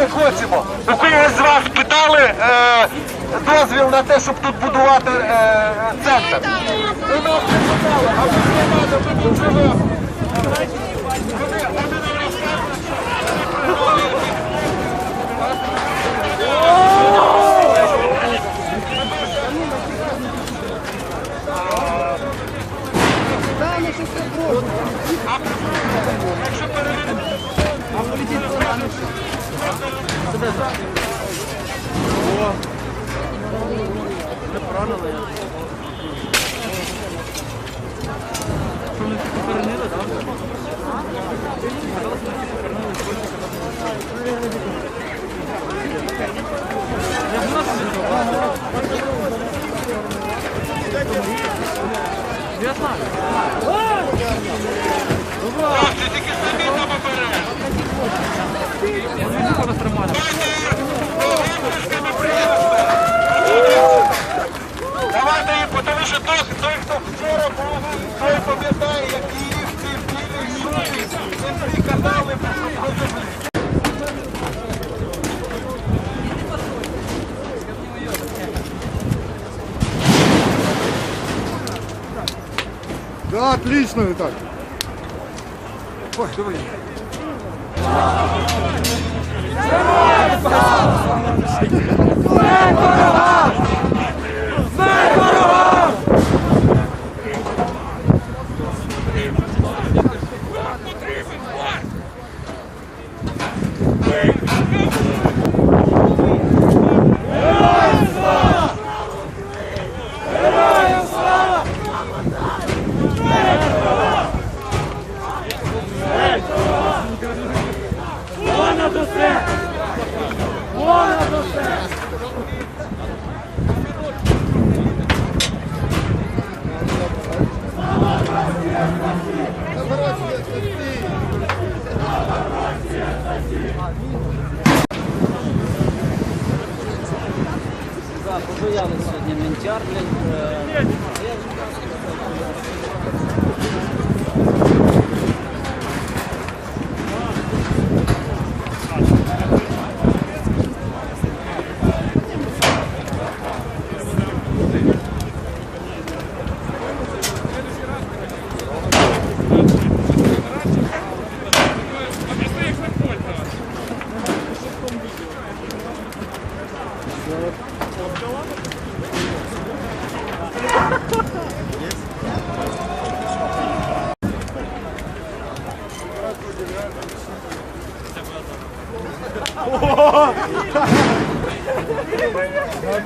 не хочемо. У когось з вас питали е, дозвіл на те, щоб тут будувати е, центр? У нас не питали, а ми не треба, ми тут живемо. Ти тільки собі там обереш! Давайте їм, тому що той, той, хто вчора був, той пам'ятає, як київці в білій шубі, всі що про Да, отлично, Виталий. Ой, давай. Да, побояли сьогодні ментяр, блін. Е, сьогодні стой,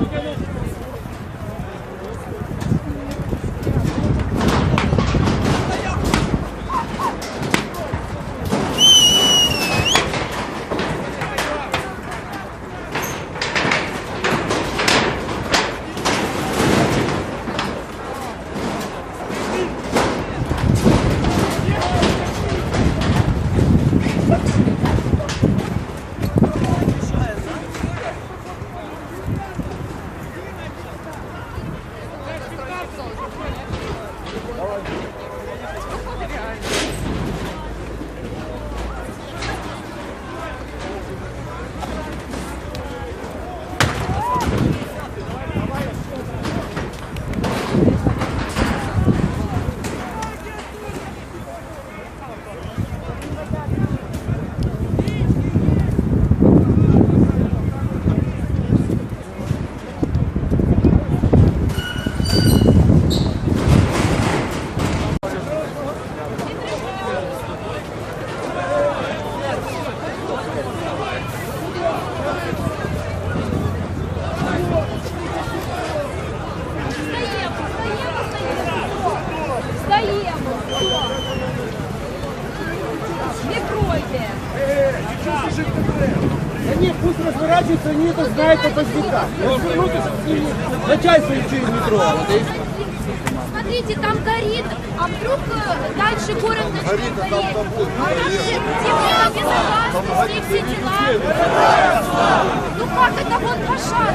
Gracias. Да нет, пусть разворачиваются, они это знают по позднякам. Развернутся с ними, начальство через метро. Вот и Смотрите, там горит, а вдруг э, дальше город начнет гореть? А там же техника безопасности, все дела. Ну как это вот пожар?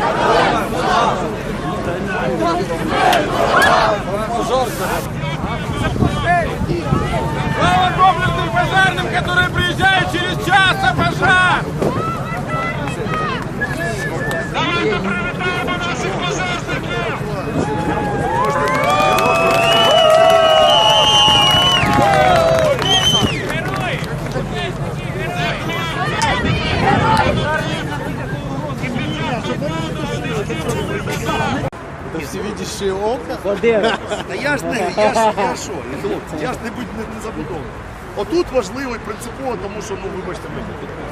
Я ж не, я ж, я що, хлопці, я ж не будь не, не забудовую. Отут важливо і принципово, тому що, ну, вибачте мене.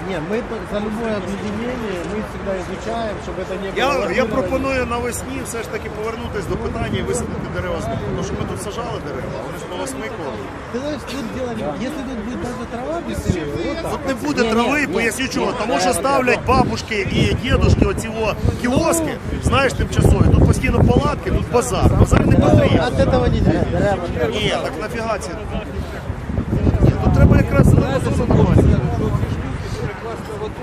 Не, мы за любое объединение мы всегда изучаем, чтобы это не Я, было... я пропоную навесні все ж таки повернутися до питання і висадити дерева знову. Тому що ми тут сажали дерева, вони ж повосмикували. Ты знаешь, тут дело не... Если тут будет даже трава без деревьев, вот так. Тут не буде трави, поясню чого. Тому що ставлять бабушки і дідушки оці о кіоски, знаєш, тимчасові. Тут постійно палатки, тут базар. Базар не потрібен. От этого не дерева. Ні, так нафіга ці. Ні, тут треба якраз зробити зону.